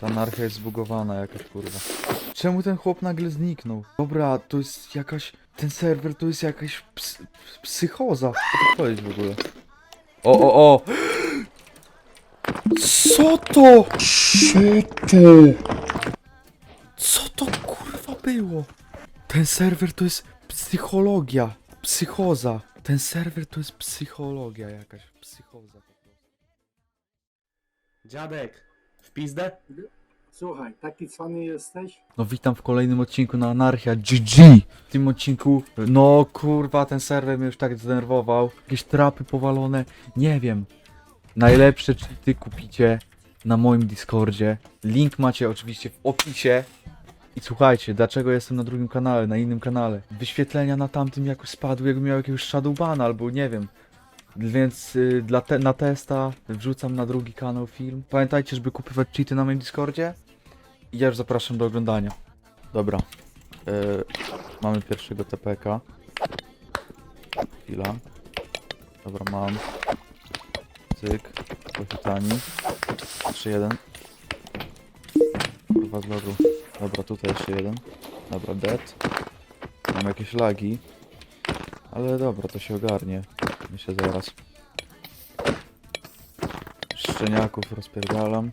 Ta anarchia jest zbugowana jakaś kurwa. Czemu ten chłop nagle zniknął? Dobra, to jest jakaś... Ten serwer to jest jakaś ps psychoza. Co to powiedzieć w ogóle? O, o, o! Co to? Co to? Co to kurwa było? Ten serwer to jest psychologia. Psychoza. Ten serwer to jest psychologia jakaś. Psychoza. Dziadek, w pizdę? Słuchaj, taki cwany jesteś? No witam w kolejnym odcinku na Anarchia GG. W tym odcinku, no kurwa, ten serwer mnie już tak zdenerwował. Jakieś trapy powalone, nie wiem. Najlepsze cheaty kupicie na moim Discordzie. Link macie oczywiście w opisie. I słuchajcie, dlaczego jestem na drugim kanale, na innym kanale? Wyświetlenia na tamtym jakoś spadły, jakbym miał jakiegoś shadowbana albo nie wiem. Więc y, dla te, na testa wrzucam na drugi kanał film. Pamiętajcie, żeby kupować cheaty na moim Discordzie. I ja już zapraszam do oglądania. Dobra. E, mamy pierwszego TPK. Chwila. Dobra, mam. Cyk. Jeszcze jeden. Kurwa z lodu. Dobra, tutaj jeszcze jeden. Dobra, dead. Mam jakieś lagi. Ale dobra, to się ogarnie. Myślę zaraz. Szczeniaków rozpierdalam.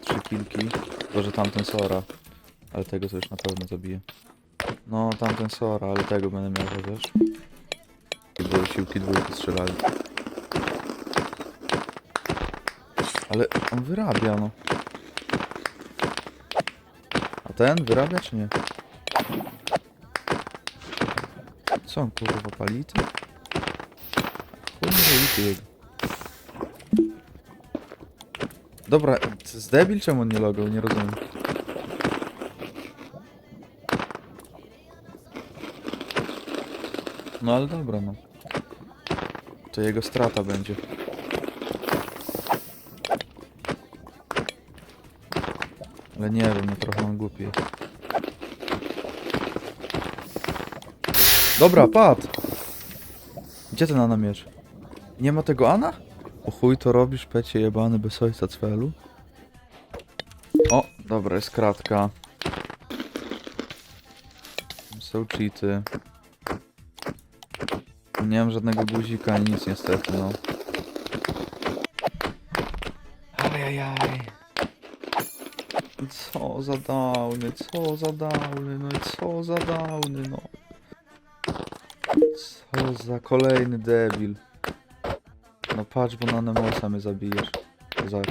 Trzy kilki. Tylko, że tamten Sora. Ale tego to już na pewno zabiję. No, tamten Sora, ale tego będę miał chociaż. Bo siłki dwójki strzelali. Ale on wyrabia, no. A ten wyrabia, czy nie? Co on kurwa pali? Ty? Dobra, z debil czemu on nie logał? Nie rozumiem. No ale dobra, no. To jego strata będzie. Ale nie wiem, no trochę mam głupi. jest. Dobra, pad! Gdzie ten Ana miecz? Nie ma tego Ana? O chuj to robisz, pecie jebany bez ojca cwelu? O, dobra, jest kratka. Są cheaty. Nie mam żadnego guzika ani nic niestety, no. Ajajaj. Co za downy, co za downy, no i co za downy, no. Co za kolejny debil. No patrz, bo na Nemosa mnie zabijesz. Zobacz.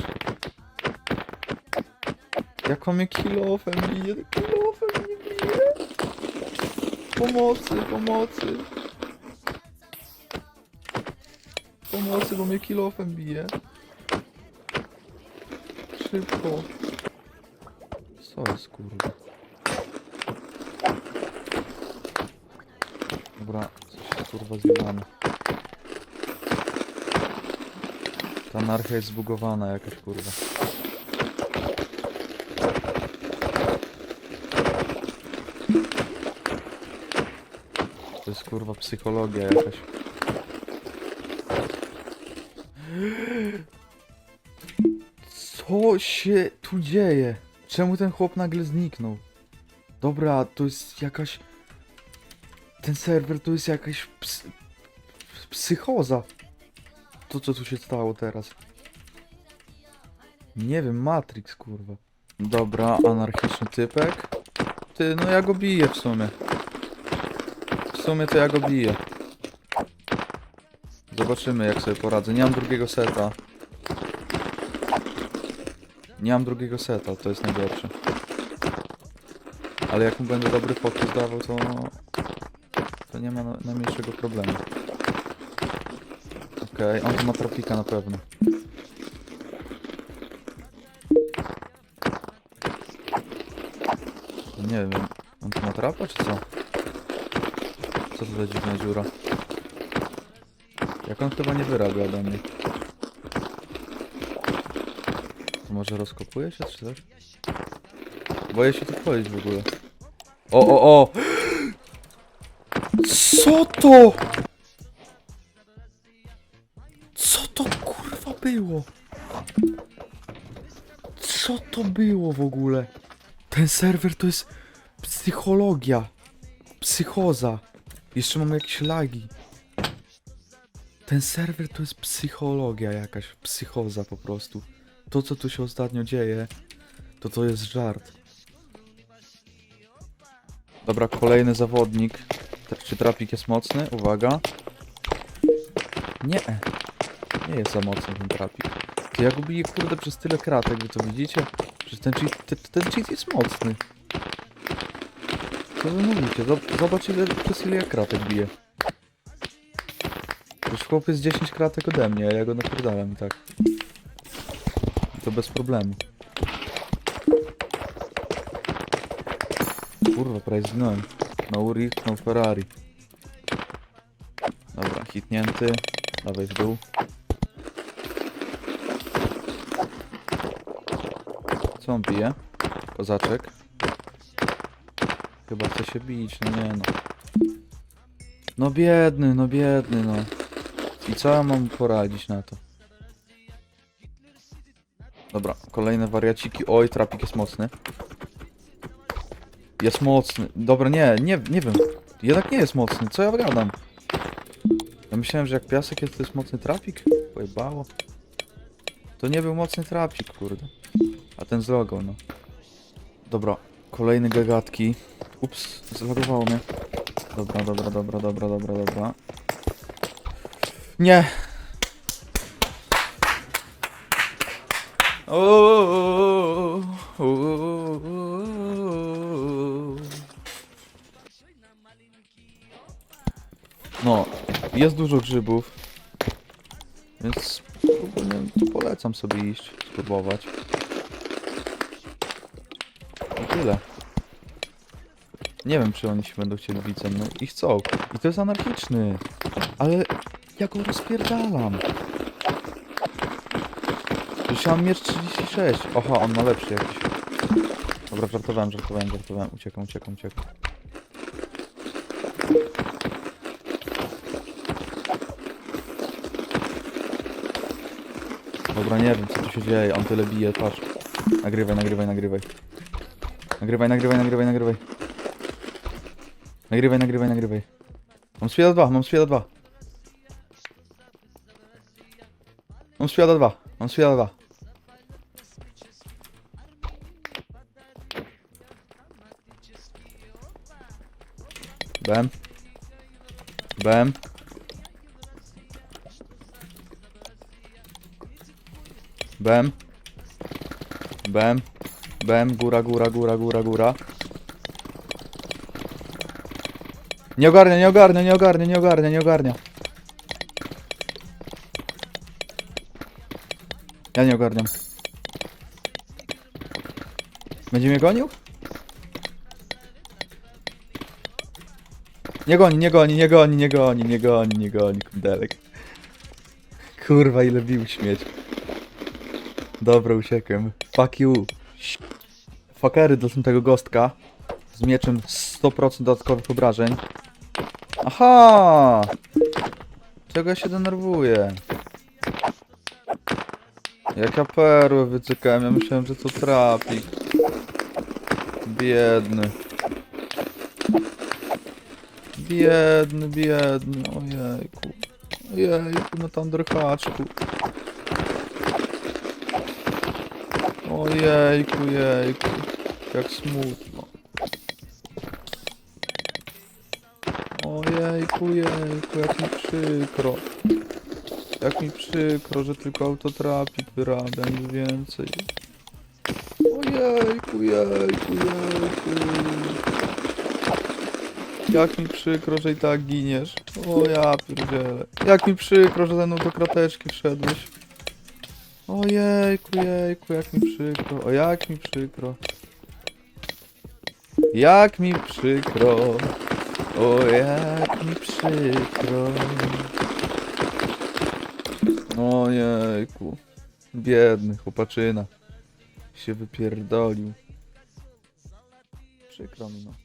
Jak on mnie kilofem bije, kilofem mnie bije. Pomocy, pomocy. Pomocy, bo mnie kilofem bije. Szybko. Co jest kurwa? Dobra, coś kurwa zjebane. Ta anarchia jest zbugowana jakaś kurwa. To jest kurwa psychologia jakaś. Co się tu dzieje? Czemu ten chłop nagle zniknął? Dobra, to jest jakaś... Ten serwer to jest jakaś ps... psychoza. To co tu się stało teraz? Nie wiem, Matrix kurwa. Dobra, anarchiczny typek. Ty, no ja go biję w sumie. W sumie to ja go biję. Zobaczymy jak sobie poradzę. Nie mam drugiego seta. Nie mam drugiego seta, to jest najgorsze. Ale jak mu będę dobry fokus dawał, to... To nie ma na- najmniejszego problemu. Okej, on tu ma trafika na pewno. Nie wiem, on tu ma trapa, czy co? Co to za dziwna dziura? Jak on chyba nie wyrabia ode mnie. To może rozkopuje się, czy coś? Boję się tu wchodzić w ogóle. O, o, o! Co to? Było? Co to było w ogóle? Ten serwer to jest psychologia. Psychoza. Jeszcze mam jakieś lagi. Ten serwer to jest psychologia jakaś. Psychoza po prostu. To, co tu się ostatnio dzieje, to to jest żart. Dobra, kolejny zawodnik. Czy trapik jest mocny? Uwaga. Nie. Nie jest za mocny ten trapik. To ja go biję kurde przez tyle kratek, wy to widzicie? Przecież ten cheat, ten, ten cheat jest mocny. Co wy mówicie? Zob- Zobacz ile, przez ile ja kratek biję. Już chłop jest 10 kratek ode mnie, a ja go napierdalam i tak. I to bez problemu. Kurwa, prawie zginąłem. No Uri, no Ferrari. Dobra, hitnięty. Dawaj w dół. Co on bije? Kozaczek. Chyba chce się bić, no nie no. No biedny, no biedny, no. I co ja mam poradzić na to? Dobra, kolejne wariaciki. Oj, trapik jest mocny. Jest mocny. Dobra, nie, nie, nie wiem. Jednak nie jest mocny, co ja gadam? Ja myślałem, że jak piasek jest, to jest mocny trapik. Pojebało. To nie był mocny trapik, kurde. Ten zlogał, no. Dobra, kolejne gagatki. Ups, zlogowało mnie. Dobra, dobra, dobra, dobra, dobra, dobra. Nie! No, jest dużo grzybów. Więc polecam sobie iść, spróbować. I tyle. Nie wiem, czy oni się będą chcieli bić ze mną. I chcą. I to jest anarchiczny. Ale ja go rozpierdalam. Mam miecz 36. Oha, on ma lepszy jakiś. Dobra, żartowałem, żartowałem, żartowałem. Uciekam, uciekam, uciekam. Dobra, nie wiem co tu się dzieje, on tyle bije, patrz. Nagrywaj, nagrywaj, nagrywaj. Nagrywaj, nagrywaj, nagrywaj, nagrywaj. Nagrywaj, nagrywaj, nagrywaj. Mam spiada 2, mam spiada 2. Mam spiada 2, mam spiada 2. Bem. Bem. Bem. Bem. Bem, góra, góra, góra, góra, góra. Nie ogarnia, nie ogarnia, nie ogarnia, nie ogarnia, nie ogarnia. Ja nie ogarniam. Będzie mnie gonił? Nie goni, nie goni, nie goni, nie goni, nie goni, nie goni, kundelek. Kurwa, ile bił śmieć. Dobra, uciekłem. Fuck you. Fakery do tego gostka. Z mieczem 100% dodatkowych obrażeń. Aha! Czego ja się denerwuję? Jak ja perły ja myślałem, że to trapik. Biedny. Biedny, biedny, ojejku. Ojejku, na tandrchaczku. Ojejku, jejku. Jak smutno. Ojejku, jejku, jak mi przykro. Jak mi przykro, że tylko autotrapik wyrabia, nic więcej. Ojejku, jejku, jejku. Jak mi przykro, że i tak giniesz. O ja pierdzielę. Jak mi przykro, że ze mną do krateczki wszedłeś. Ojejku, jejku, jak mi przykro. O jak mi przykro. Jak mi przykro. O jak mi przykro. Ojejku. Biedny chłopaczyna. Się wypierdolił. Przykro mi no.